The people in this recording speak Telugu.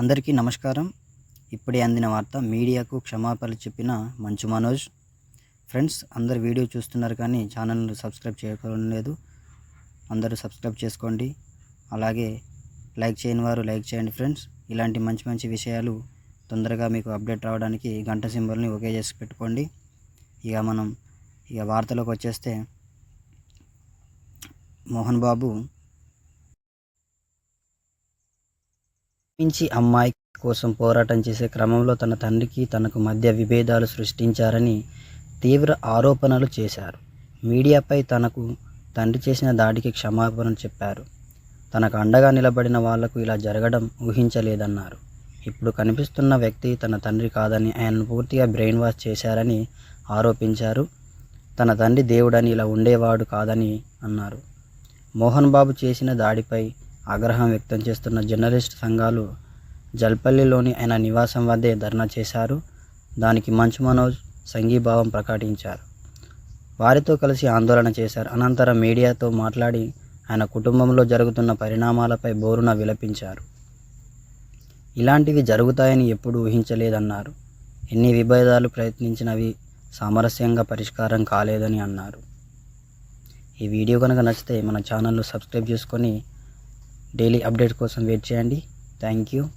అందరికీ నమస్కారం. ఇప్పుడే అందిన వార్త మీడియాకు క్షమాపణలు చెప్పిన మంచు మనోజ్. ఫ్రెండ్స్ అందరు వీడియో చూస్తున్నారు కానీ ఛానల్ని సబ్స్క్రైబ్ చేయడం లేదు. అందరూ సబ్స్క్రైబ్ చేసుకోండి. అలాగే లైక్ చేయని వారు లైక్ చేయండి ఫ్రెండ్స్. ఇలాంటి మంచి మంచి విషయాలు తొందరగా మీకు అప్డేట్ రావడానికి గంట సింబల్ని ఒకే చేసి పెట్టుకోండి. ఇక మనం ఇక వార్తలోకి వచ్చేస్తే మోహన్ బాబు ప్రేమించి అమ్మాయి కోసం పోరాటం చేసే క్రమంలో తన తండ్రికి తనకు మధ్య విభేదాలు సృష్టించారని తీవ్ర ఆరోపణలు చేశారు. మీడియాపై తనకు తండ్రి చేసిన దాడికి క్షమాపణ చెప్పారు. తనకు అండగా నిలబడిన వాళ్ళకు ఇలా జరగడం ఊహించలేదన్నారు. ఇప్పుడు కనిపిస్తున్న వ్యక్తి తన తండ్రి కాదని ఆయనను పూర్తిగా బ్రెయిన్ వాష్ చేశారని ఆరోపించారు. తన తండ్రి దేవుడని ఇలా ఉండేవాడు కాదని అన్నారు. మోహన్ బాబు చేసిన దాడిపై ఆగ్రహం వ్యక్తం చేస్తున్న జర్నలిస్ట్ సంఘాలు జల్పల్లిలోని ఆయన నివాసం వద్దే ధర్నా చేశారు. దానికి మంచు మనోజ్ సంఘీభావం ప్రకటించారు. వారితో కలిసి ఆందోళన చేశారు. అనంతరం మీడియాతో మాట్లాడి ఆయన కుటుంబంలో జరుగుతున్న పరిణామాలపై బోరున విలపించారు. ఇలాంటివి జరుగుతాయని ఎప్పుడూ ఊహించలేదన్నారు. ఎన్ని విభేదాలు ప్రయత్నించినవి సామరస్యంగా పరిష్కారం కాలేదని అన్నారు. ఈ వీడియో కనుక నచ్చితే మన ఛానల్ను సబ్స్క్రైబ్ చేసుకొని డైలీ అప్డేట్ కోసం వెయిట్ చేయండి. Thank you.